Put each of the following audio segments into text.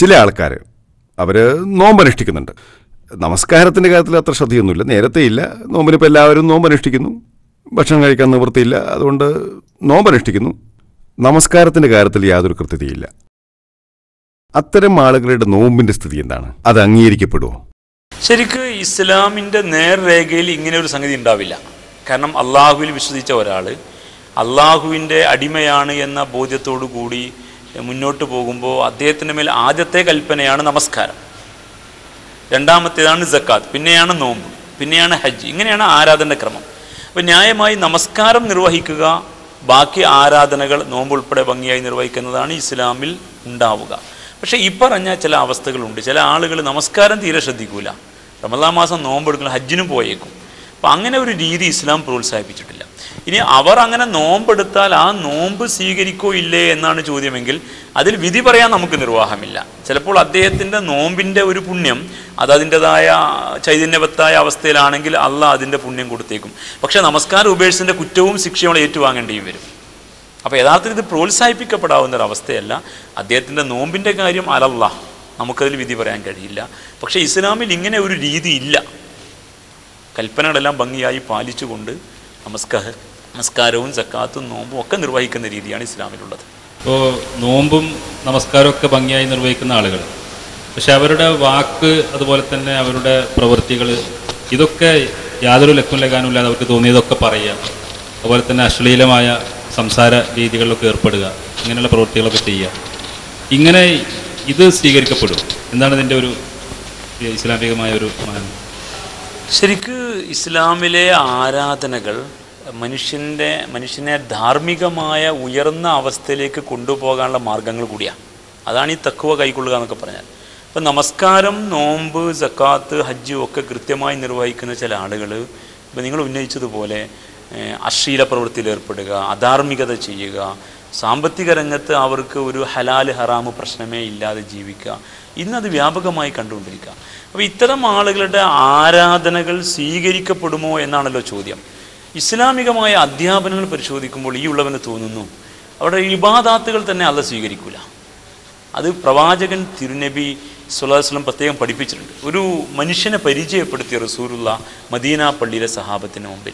ചില ആൾക്കാർ അവർ നോമ്പനുഷ്ഠിക്കുന്നുണ്ട്. നമസ്കാരത്തിന്റെ കാര്യത്തിൽ അത്ര ശ്രദ്ധയൊന്നുമില്ല. നേരത്തെ ഇല്ല. നോമ്പിനിപ്പോൾ എല്ലാവരും നോമ്പനുഷ്ഠിക്കുന്നു. ഭക്ഷണം കഴിക്കാൻ നിവൃത്തിയില്ല. അതുകൊണ്ട് നോമ്പനുഷ്ഠിക്കുന്നു. നമസ്കാരത്തിന്റെ കാര്യത്തിൽ യാതൊരു കൃത്യതയില്ല. അത്തരം ആളുകളുടെ നോമ്പിന്റെ സ്ഥിതി എന്താണ്? അത് അംഗീകരിക്കപ്പെടുമോ ശരിക്ക് ഇസ്ലാമിന്റെ നേർരേഖയിൽ ഇങ്ങനെ ഒരു സംഗതി ഉണ്ടാവില്ല. കാരണം അള്ളാഹുവിൽ വിശ്വസിച്ച ഒരാൾ അള്ളാഹുവിന്റെ അടിമയാണ് എന്ന ബോധ്യത്തോടു കൂടി മുന്നോട്ട് പോകുമ്പോൾ അദ്ദേഹത്തിന്റെ മേൽ ആദ്യത്തെ കൽപ്പനയാണ് നമസ്കാരം. രണ്ടാമത്തേതാണ് ജക്കാത്ത് പിന്നെയാണ് നോമ്പ് പിന്നെയാണ് ഹജ്ജ് ഇങ്ങനെയാണ് ആരാധന ക്രമം. അപ്പോൾ ന്യായമായി നമസ്കാരം നിർവഹിക്കുക ബാക്കി ആരാധനകൾ നോമ്പ് ഉൾപ്പെടെ ഭംഗിയായി നിർവഹിക്കുന്നതാണ് ഇസ്ലാമിൽ ഉണ്ടാവുക. പക്ഷേ ഈ പറഞ്ഞ ചില അവസ്ഥകളുണ്ട്. ചില ആളുകൾ നമസ്കാരം തീരെ ശ്രദ്ധിക്കൂല. റമദാ മാസം നോമ്പ് എടുക്കുന്ന ഹജ്ജിനും പോയേക്കും. അപ്പം അങ്ങനെ ഒരു രീതി ഇസ്ലാം പ്രോത്സാഹിപ്പിച്ചിട്ടില്ല. ഇനി അവർ അങ്ങനെ നോമ്പെടുത്താൽ ആ നോമ്പ് സ്വീകരിക്കോ ഇല്ലേ എന്നാണ് ചോദ്യമെങ്കിൽ അതിൽ വിധി പറയാൻ നമുക്ക് നിർവാഹമില്ല. ചിലപ്പോൾ അദ്ദേഹത്തിന്റെ നോമ്പിന്റെ ഒരു പുണ്യം അത് അതിന്റെതായ ചൈതന്യവത്തായ അവസ്ഥയിലാണെങ്കിൽ അല്ല അതിന്റെ പുണ്യം കൊടുത്തേക്കും. പക്ഷേ നമസ്കാരം ഉപേക്ഷിച്ചതിന്റെ കുറ്റവും ശിക്ഷയും ഏറ്റുവാങ്ങേണ്ടിയും വരും. അപ്പോൾ യഥാർത്ഥത്തിൽ ഇത് പ്രോത്സാഹിപ്പിക്കപ്പെടാവുന്ന ഒരു അവസ്ഥയല്ല അദ്ദേഹത്തിന്റെ നോമ്പിന്റെ കാര്യം അലല്ല നമുക്കതിൽ വിധി പറയാൻ കഴിയില്ല. പക്ഷേ ഇസ്ലാമിൽ ഇങ്ങനെ ഒരു രീതി ഇല്ല. കൽപ്പനകളെല്ലാം ഭംഗിയായി പാലിച്ചുകൊണ്ട് നമസ്കാര നമസ്കാരവും സക്കാത്തും നോമ്പും ഒക്കെ നിർവഹിക്കുന്ന രീതിയാണ് ഇസ്ലാമിലുള്ളത്. ഇപ്പോൾ നോമ്പും നമസ്കാരവും ഒക്കെ ഭംഗിയായി നിർവഹിക്കുന്ന ആളുകൾ. പക്ഷെ അവരുടെ വാക്ക് അതുപോലെ തന്നെ അവരുടെ പ്രവൃത്തികൾ ഇതൊക്കെ യാതൊരു ലക്കും ലഗാനും ഇല്ലാതെ അവർക്ക് തോന്നിയതൊക്കെ പറയുക. അതുപോലെ തന്നെ അശ്ലീലമായ സംസാര രീതികളിലൊക്കെ ഏർപ്പെടുക. ഇങ്ങനെയുള്ള പ്രവൃത്തികളൊക്കെ ചെയ്യുക. ഇങ്ങനെ ഇത് സ്വീകരിക്കപ്പെടും. എന്താണ് ഇതിന്റെ ഒരു ഇസ്ലാമികമായ ഒരു മാനം? ശരിക്ക് ഇസ്ലാമിലെ ആരാധനകൾ മനുഷ്യന്റെ മനുഷ്യനെ ധാർമ്മികമായ ഉയർന്ന അവസ്ഥയിലേക്ക് കൊണ്ടുപോകാനുള്ള മാർഗങ്ങൾ കൂടിയാണ്. അതാണ് ഈ തക്കുവ കൈക്കൊള്ളുക എന്നൊക്കെ പറഞ്ഞാൽ. ഇപ്പം നമസ്കാരം നോമ്പ് സക്കാത്ത് ഹജ്ജ് ഒക്കെ കൃത്യമായി നിർവഹിക്കുന്ന ചില ആളുകൾ ഇപ്പം നിങ്ങൾ ഉന്നയിച്ചതുപോലെ അശ്ലീല പ്രവൃത്തിയിൽ ഏർപ്പെടുക അധാർമികത ചെയ്യുക സാമ്പത്തിക രംഗത്ത് അവർക്ക് ഒരു ഹലാൽ ഹറാമ് പ്രശ്നമേ ഇല്ലാതെ ജീവിക്കുക. ഇന്നത് വ്യാപകമായി കണ്ടുകൊണ്ടിരിക്കുക. അപ്പോൾ ഇത്തരം ആളുകളുടെ ആരാധനകൾ സ്വീകരിക്കപ്പെടുമോ എന്നാണല്ലോ ചോദ്യം. ഇസ്ലാമികമായ അധ്യാപനങ്ങൾ പരിശോധിക്കുമ്പോൾ ഈ ഉള്ളവന് തോന്നുന്നു അവരുടെ ഇബാദാത്തുകൾ തന്നെ അല്ല സ്വീകരിക്കൂല. അത് പ്രവാചകൻ തിരുനബി സുല്ലാസ്ലം പ്രത്യേകം പഠിപ്പിച്ചിട്ടുണ്ട്. ഒരു മനുഷ്യനെ പരിചയപ്പെടുത്തിയ റസൂലുള്ള മദീന പള്ളിയിലെ സഹാബത്തിന് മുമ്പിൽ.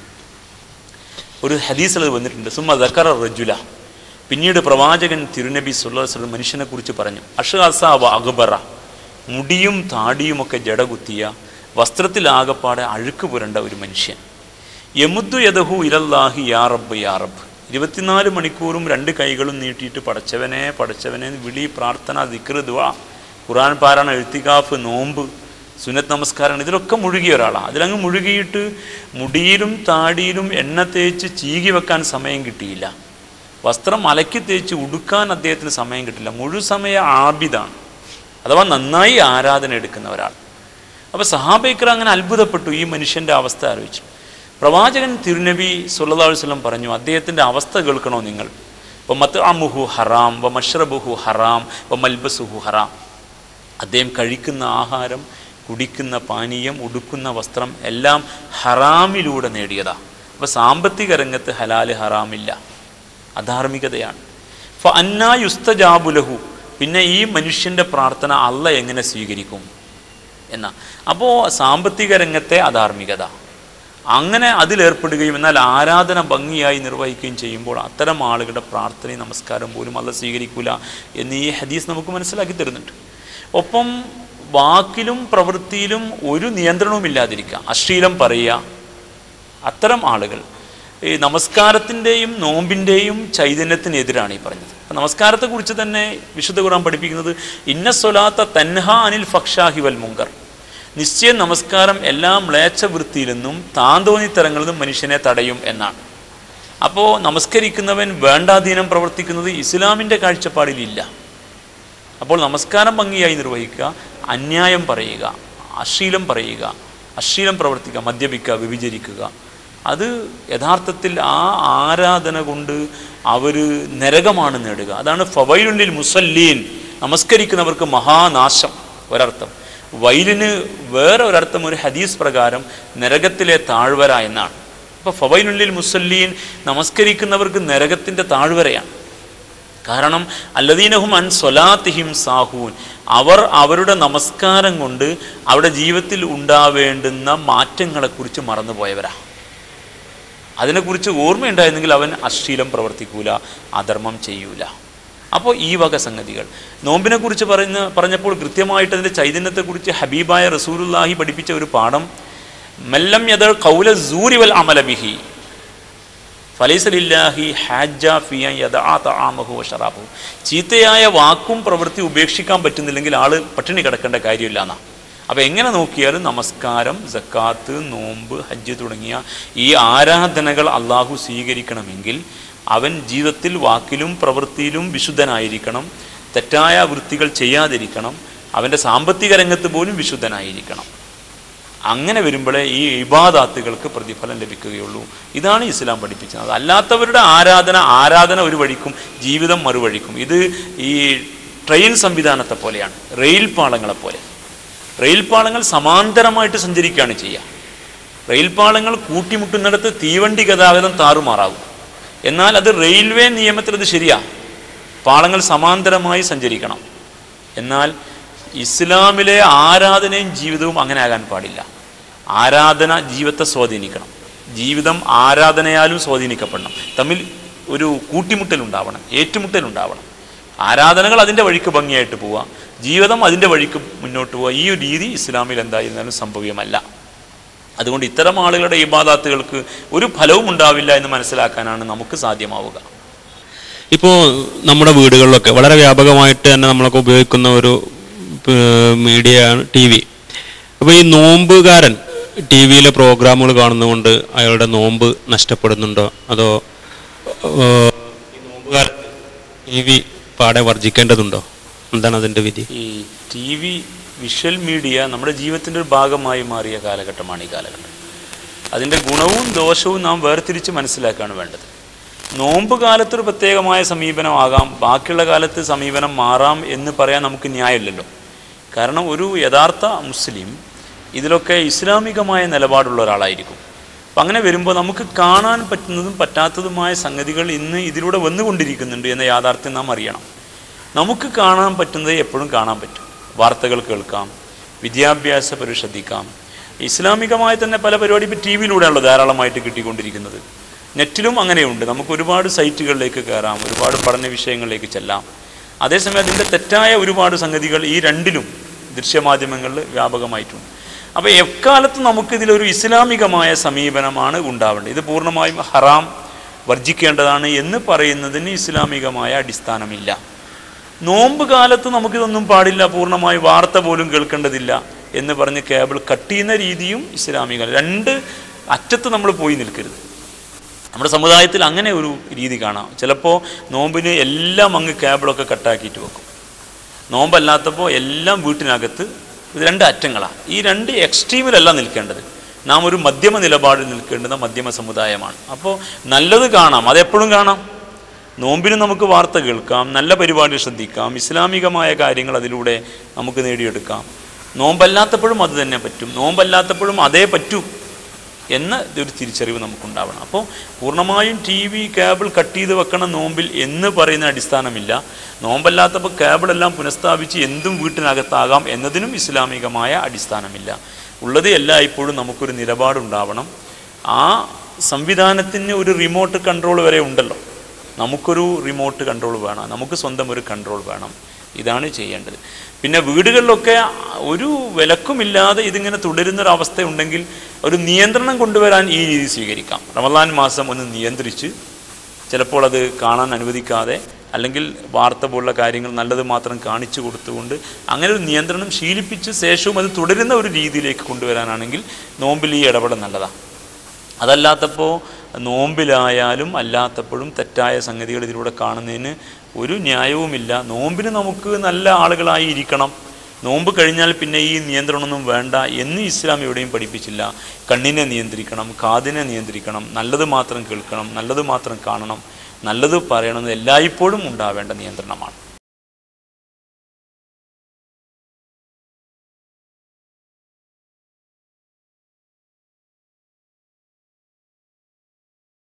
ഒരു ഹദീസിൽ വന്നിട്ടുണ്ട്. സുമ്മ ദക്കറ റജുല. പിന്നീട് പ്രവാചകൻ തിരുനബി സുല്ലാസ്ലം മനുഷ്യനെ കുറിച്ച് പറഞ്ഞു. അഷാസാവ അക്ബറ മുടിയും താടിയുമൊക്കെ ജടകുത്തിയ വസ്ത്രത്തിലാകപ്പാടെ അഴുക്ക് പുരണ്ട ഒരു മനുഷ്യൻ. യമുദ്ദു യദഹു ഇലല്ലാഹി യാ റബ്ബ് യാ റബ്ബ്. ഇരുപത്തിനാല് മണിക്കൂറും രണ്ട് കൈകളും നീട്ടിയിട്ട് പടച്ചവനെ പടച്ചവനെ വിളി പ്രാർത്ഥന ദിക്ർ ദുആ ഖുറാൻ പാരായണ എഴുത്തികാഫ് നോമ്പ് സുന്നത്ത് നമസ്കാരം ഇതിലൊക്കെ മുഴുകിയ ഒരാളാണ് അതിലങ്ങ് മുഴുകിയിട്ട് മുടിയിലും താടിയിലും എണ്ണ തേച്ച് ചീകി വെക്കാൻ സമയം കിട്ടിയില്ല. വസ്ത്രം അലക്കി തേച്ച് ഉടുക്കാൻ അദ്ദേഹത്തിന് സമയം കിട്ടില്ല. മുഴുസമയ ആബിദാണ്. അഥവാ നന്നായി ആരാധന എടുക്കുന്ന ഒരാൾ. അപ്പോൾ സഹാബൈക്കർ അങ്ങനെ അത്ഭുതപ്പെട്ടു ഈ മനുഷ്യന്റെ അവസ്ഥ ആലോചിച്ചു. പ്രവാചകൻ തിരുനബി അലൈഹി വസല്ലം പറഞ്ഞു അദ്ദേഹത്തിന്റെ അവസ്ഥ കേൾക്കണോ നിങ്ങൾ? ഇപ്പോൾ മത്ത് അമുഹു ഹറാം വ മഷ്റബുഹു ഹറാം വ മൽബസുഹു ഹറാം. അദ്ദേഹം കഴിക്കുന്ന ആഹാരം കുടിക്കുന്ന പാനീയം ഉടുക്കുന്ന വസ്ത്രം എല്ലാം ഹറാമിലൂടെ നേടിയതാണ് അപ്പോൾ സാമ്പത്തിക രംഗത്ത് ഹലാൽ ഹറാമില്ല. അധാർമികതയാണ്. ഫ അന്നാ യുസ്തജാബുലഹു പിന്നെ ഈ മനുഷ്യന്റെ പ്രാർത്ഥന അല്ല എങ്ങനെ സ്വീകരിക്കും എന്നാ. അപ്പോൾ സാമ്പത്തിക രംഗത്തെ അധാർമികത. അങ്ങനെ അതിലേർപ്പെടുകയും എന്നാൽ ആരാധന ഭംഗിയായി നിർവഹിക്കുകയും ചെയ്യുമ്പോൾ അത്തരം ആളുകളുടെ പ്രാർത്ഥനയും നമസ്കാരം പോലും അല്ല സ്വീകരിക്കൂല എന്ന് ഈ ഹദീസ് നമുക്ക് മനസ്സിലാക്കി തരുന്നുണ്ട്. ഒപ്പം വാക്കിലും പ്രവൃത്തിയിലും ഒരു നിയന്ത്രണവും ഇല്ലാതിരിക്കുക അശ്ലീലം പറയുക. അത്തരം ആളുകൾ ഈ നമസ്കാരത്തിന്റെയും നോമ്പിന്റെയും ചൈതന്യത്തിനെതിരാണ് ഈ പറഞ്ഞത്. അപ്പം നമസ്കാരത്തെക്കുറിച്ച് തന്നെ വിശുദ്ധ ഖുർആൻ പഠിപ്പിക്കുന്നത് ഇന്ന സ്വലാത്ത തൻഹ അനിൽ ഫക്ഷാഹി വൽ മുങ്കർ. നിശ്ചയം നമസ്കാരം എല്ലാ മ്ലേച്ഛ വൃത്തിയിൽ നിന്നും താന്തോന്നിത്തരങ്ങളിൽ നിന്നും മനുഷ്യനെ തടയും എന്നാണ്. അപ്പോൾ നമസ്കരിക്കുന്നവൻ വേണ്ടാധീനം പ്രവർത്തിക്കുന്നത് ഇസ്ലാമിന്റെ കാഴ്ചപ്പാടിലില്ല. അപ്പോൾ നമസ്കാരം ഭംഗിയായി നിർവഹിക്കുക അന്യായം പറയുക അശ്ലീലം പറയുക അശ്ലീലം പ്രവർത്തിക്കുക മദ്യപിക്കുക വ്യഭിചരിക്കുക അത് യഥാർത്ഥത്തിൽ ആ ആരാധന കൊണ്ട് അവർ നരകമാണ് നേടുക. അതാണ് ഫവൈലുള്ളിൽ മുസല്ലീൻ നമസ്കരിക്കുന്നവർക്ക് മഹാനാശം ഒരർത്ഥം. വൈലിന് വേറെ ഒരർത്ഥം ഒരു ഹദീസ് പ്രകാരം നരകത്തിലെ താഴ്വര എന്നാണ്. അപ്പോൾ ഫവൈലുള്ളിൽ മുസല്ലീൻ നമസ്കരിക്കുന്നവർക്ക് നരകത്തിന്റെ താഴ്വരയാണ്. കാരണം അല്ലദീനഹും അൻ സ്വലാത്തിഹിം സാഹൂൻ അവർ അവരുടെ നമസ്കാരം കൊണ്ട് അവരുടെ ജീവിതത്തിൽ ഉണ്ടാവേണ്ടുന്ന മാറ്റങ്ങളെക്കുറിച്ച് മറന്നുപോയവരാ അതിനെക്കുറിച്ച് ഓർമ്മയുണ്ടായിരുന്നെങ്കിൽ അവൻ അശ്ലീലം പ്രവർത്തിക്കൂല അധർമ്മം ചെയ്യൂല. അപ്പോൾ ഈ വക സംഗതികൾ. നോമ്പിനെക്കുറിച്ച് പറയുന്ന പറഞ്ഞപ്പോൾ കൃത്യമായിട്ട് അതിന്റെ ചൈതന്യത്തെക്കുറിച്ച് ഹബീബായ റസൂലുല്ലാഹി പഠിപ്പിച്ച ഒരു പാഠം മെല്ലം യദൾ കൗല സൂരി വൽ അമല ബിഹി ഫലൈസലില്ലാഹി ഹാജ ഫിയ യദാ വശറാബഹു ചീത്തയായ വാക്കും പ്രവൃത്തി ഉപേക്ഷിക്കാൻ പറ്റുന്നില്ലെങ്കിൽ ആൾ പട്ടിണി കിടക്കേണ്ട കാര്യമില്ല എന്നാ. അപ്പോൾ എങ്ങനെ നോക്കിയാലും നമസ്കാരം ജക്കാത്ത് നോമ്പ് ഹജ്ജ് തുടങ്ങിയ ഈ ആരാധനകൾ അള്ളാഹു സ്വീകരിക്കണമെങ്കിൽ അവൻ ജീവിതത്തിൽ വാക്കിലും പ്രവൃത്തിയിലും വിശുദ്ധനായിരിക്കണം തെറ്റായ വൃത്തികൾ ചെയ്യാതിരിക്കണം അവന്റെ സാമ്പത്തിക രംഗത്ത് പോലും വിശുദ്ധനായിരിക്കണം. അങ്ങനെ വരുമ്പോഴേ ഈ ഇബാദാത്തുകൾക്ക് പ്രതിഫലം ലഭിക്കുകയുള്ളൂ. ഇതാണ് ഇസ്ലാം പഠിപ്പിച്ചത്. അല്ലാത്തവരുടെ ആരാധന ആരാധന ഒരു വഴിക്കും ജീവിതം മറുവഴിക്കും. ഇത് ഈ ട്രെയിൻ സംവിധാനത്തെ പോലെയാണ് റെയിൽ പാളങ്ങളെ പോലെ. റെയിൽ പാളങ്ങൾ സമാന്തരമായിട്ട് സഞ്ചരിക്കുകയാണ് ചെയ്യുക. റെയിൽ പാളങ്ങൾ കൂട്ടിമുട്ടുന്നിടത്ത് തീവണ്ടി ഗതാഗതം താറുമാറാകും. എന്നാൽ അത് റെയിൽവേ നിയമത്തിൽ അത് ശരിയാ. പാളങ്ങൾ സമാന്തരമായി സഞ്ചരിക്കണം. എന്നാൽ ഇസ്ലാമിലെ ആരാധനയും ജീവിതവും അങ്ങനെ ആകാൻ പാടില്ല. ആരാധന ജീവിതത്തെ സ്വാധീനിക്കണം. ജീവിതം ആരാധനയാലും സ്വാധീനിക്കപ്പെടണം. തമ്മിൽ ഒരു കൂട്ടിമുട്ടലുണ്ടാവണം ഏറ്റുമുട്ടലുണ്ടാവണം. ആരാധനകൾ അതിന്റെ വഴിക്ക് ഭംഗിയായിട്ട് പോവുക. ജീവിതം അതിന്റെ വഴിക്ക് മുന്നോട്ട് പോവുക. ഈ ഒരു രീതി ഇസ്ലാമിൽ എന്തായിരുന്നാലും സംഭവ്യമല്ല. അതുകൊണ്ട് ഇത്തരം ആളുകളുടെ ഇബാദാത്തുകൾക്ക് ഒരു ഫലവും ഉണ്ടാവില്ല എന്ന് മനസ്സിലാക്കാനാണ് നമുക്ക് സാധ്യമാവുക. ഇപ്പോൾ നമ്മുടെ വീടുകളിലൊക്കെ വളരെ വ്യാപകമായിട്ട് തന്നെ നമ്മളൊക്കെ ഉപയോഗിക്കുന്ന ഒരു മീഡിയയാണ് ടി വി. അപ്പോൾ ഈ നോമ്പുകാരൻ ടി വിയിലെ പ്രോഗ്രാമുകൾ കാണുന്നതുകൊണ്ട് അയാളുടെ നോമ്പ് നഷ്ടപ്പെടുന്നുണ്ടോ? അതോ നോമ്പുകാരൻ ടി വി പാടെ വർജിക്കേണ്ടതുണ്ടോ എന്താണ് അതിന്റെ വിധി? ഈ ടി വി വിഷ്വൽ മീഡിയ നമ്മുടെ ജീവിതത്തിന്റെ ഒരു ഭാഗമായി മാറിയ കാലഘട്ടമാണ് ഈ കാലഘട്ടം. അതിന്റെ ഗുണവും ദോഷവും നാം വേർതിരിച്ച് മനസ്സിലാക്കുകയാണ് വേണ്ടത്. നോമ്പ് കാലത്തൊരു പ്രത്യേകമായ സമീപനമാകാം ബാക്കിയുള്ള കാലത്ത് സമീപനം മാറാം എന്ന് പറയാൻ നമുക്ക് ന്യായമില്ലല്ലോ. കാരണം ഒരു യഥാർത്ഥ മുസ്ലിം ഇതിലൊക്കെ ഇസ്ലാമികമായ നിലപാടുള്ള ഒരാളായിരിക്കും. അപ്പം അങ്ങനെ വരുമ്പോൾ നമുക്ക് കാണാൻ പറ്റുന്നതും പറ്റാത്തതുമായ സംഗതികൾ ഇന്ന് ഇതിലൂടെ വന്നുകൊണ്ടിരിക്കുന്നുണ്ട് എന്ന യാഥാർത്ഥ്യം നാം അറിയണം. നമുക്ക് കാണാൻ പറ്റുന്നത് എപ്പോഴും കാണാൻ പറ്റും. വാർത്തകൾ കേൾക്കാം വിദ്യാഭ്യാസ പരിശ്രദ്ധിക്കാം ഇസ്ലാമികമായി തന്നെ പല പരിപാടി ഇപ്പോൾ ടി വിയിലൂടെയാണല്ലോ ധാരാളമായിട്ട് കിട്ടിക്കൊണ്ടിരിക്കുന്നത്. നെറ്റിലും അങ്ങനെയുണ്ട്. നമുക്ക് ഒരുപാട് സൈറ്റുകളിലേക്ക് കയറാം ഒരുപാട് പഠന വിഷയങ്ങളിലേക്ക് ചെല്ലാം. അതേസമയം അതിന്റെ തെറ്റായ ഒരുപാട് സംഗതികൾ ഈ രണ്ടിലും ദൃശ്യമാധ്യമങ്ങളിൽ വ്യാപകമായിട്ടുണ്ട്. അപ്പോൾ എക്കാലത്തും നമുക്കിതിലൊരു ഇസ്ലാമികമായ സമീപനമാണ് ഉണ്ടാവേണ്ടത്. ഇത് പൂർണമായും ഹറാം വർജിക്കേണ്ടതാണ് എന്ന് പറയുന്നതിന് ഇസ്ലാമികമായ അടിസ്ഥാനമില്ല. നോമ്പ് കാലത്ത് നമുക്കിതൊന്നും പാടില്ല പൂർണമായി വാർത്ത പോലും കേൾക്കേണ്ടതില്ല എന്ന് പറഞ്ഞ് കേബിൾ കട്ട് ചെയ്യുന്ന രീതിയും ഇസ്ലാമിക രണ്ട് അറ്റത്ത് നമ്മൾ പോയി നിൽക്കരുത്. നമ്മുടെ സമുദായത്തിൽ അങ്ങനെ ഒരു രീതി കാണാം. ചിലപ്പോൾ നോമ്പിന് എല്ലാം അങ്ങ് കേബിളൊക്കെ കട്ടാക്കിയിട്ട് വെക്കും. നോമ്പല്ലാത്തപ്പോൾ എല്ലാം വീട്ടിനകത്ത് ഇത് രണ്ട് അറ്റങ്ങളാണ് ഈ രണ്ട് എക്സ്ട്രീമിലല്ല നിൽക്കേണ്ടത്. നാം ഒരു മധ്യമ നിലപാടിൽ നിൽക്കേണ്ടുന്ന മധ്യമ സമുദായമാണ്. അപ്പോൾ നല്ലത് കാണാം. അതെപ്പോഴും കാണാം. നോമ്പിന് നമുക്ക് വാർത്ത കേൾക്കാം നല്ല പരിപാടി ശ്രദ്ധിക്കാം ഇസ്ലാമികമായ കാര്യങ്ങൾ അതിലൂടെ നമുക്ക് നേടിയെടുക്കാം. നോമ്പല്ലാത്തപ്പോഴും അത് തന്നെ പറ്റും നോമ്പല്ലാത്തപ്പോഴും അതേ പറ്റൂ എന്ന ഒരു തിരിച്ചറിവ് നമുക്കുണ്ടാവണം. അപ്പോൾ പൂർണമായും ടി വി കേബിൾ കട്ട് ചെയ്ത് വെക്കണം നോമ്പിൽ എന്ന് പറയുന്ന അടിസ്ഥാനമില്ല. നോമ്പല്ലാത്തപ്പോൾ കേബിളെല്ലാം പുനഃസ്ഥാപിച്ച് എന്തും വീട്ടിനകത്താകാം എന്നതിനും ഇസ്ലാമികമായ അടിസ്ഥാനമില്ല. ഉള്ളത് എല്ലായ്പ്പോഴും നമുക്കൊരു നിലപാടുണ്ടാവണം. ആ സംവിധാനത്തിന് ഒരു റിമോട്ട് കൺട്രോൾ വരെ ഉണ്ടല്ലോ. നമുക്കൊരു റിമോട്ട് കൺട്രോൾ വേണം. നമുക്ക് സ്വന്തം ഒരു കൺട്രോൾ വേണം. ഇതാണ് ചെയ്യേണ്ടത്. പിന്നെ വീടുകളിലൊക്കെ ഒരു വിലക്കുമില്ലാതെ ഇതിങ്ങനെ തുടരുന്നൊരവസ്ഥ ഉണ്ടെങ്കിൽ ഒരു നിയന്ത്രണം കൊണ്ടുവരാൻ ഈ രീതി സ്വീകരിക്കാം. റമദാൻ മാസം ഒന്ന് നിയന്ത്രിച്ച് ചിലപ്പോൾ അത് കാണാൻ അനുവദിക്കാതെ അല്ലെങ്കിൽ വാർത്ത പോലുള്ള കാര്യങ്ങൾ നല്ലത് മാത്രം കാണിച്ചു കൊടുത്തുകൊണ്ട് അങ്ങനെ ഒരു നിയന്ത്രണം ശീലിപ്പിച്ച് ശേഷവും അത് തുടരുന്ന ഒരു രീതിയിലേക്ക് കൊണ്ടുവരാനാണെങ്കിൽ നോമ്പിൽ ഈ ഇടപെടൽ നല്ലതാണ് അതല്ലാത്തപ്പോൾ നോമ്പിലായാലും അല്ലാത്തപ്പോഴും തെറ്റായ സംഗതികൾ ഇതിലൂടെ കാണുന്നതിന് ഒരു ന്യായവുമില്ല. നോമ്പിന് നമുക്ക് നല്ല ആളുകളായി ഇരിക്കണം. നോമ്പ് കഴിഞ്ഞാൽ പിന്നെ ഈ നിയന്ത്രണമൊന്നും വേണ്ട എന്ന് ഇസ്ലാം എവിടെയും പഠിപ്പിച്ചില്ല. കണ്ണിനെ നിയന്ത്രിക്കണം കാതിനെ നിയന്ത്രിക്കണം നല്ലത് മാത്രം കേൾക്കണം നല്ലത് മാത്രം കാണണം നല്ലത് പറയണമെന്ന് എല്ലായ്പ്പോഴും ഉണ്ടാവേണ്ട നിയന്ത്രണമാണ്.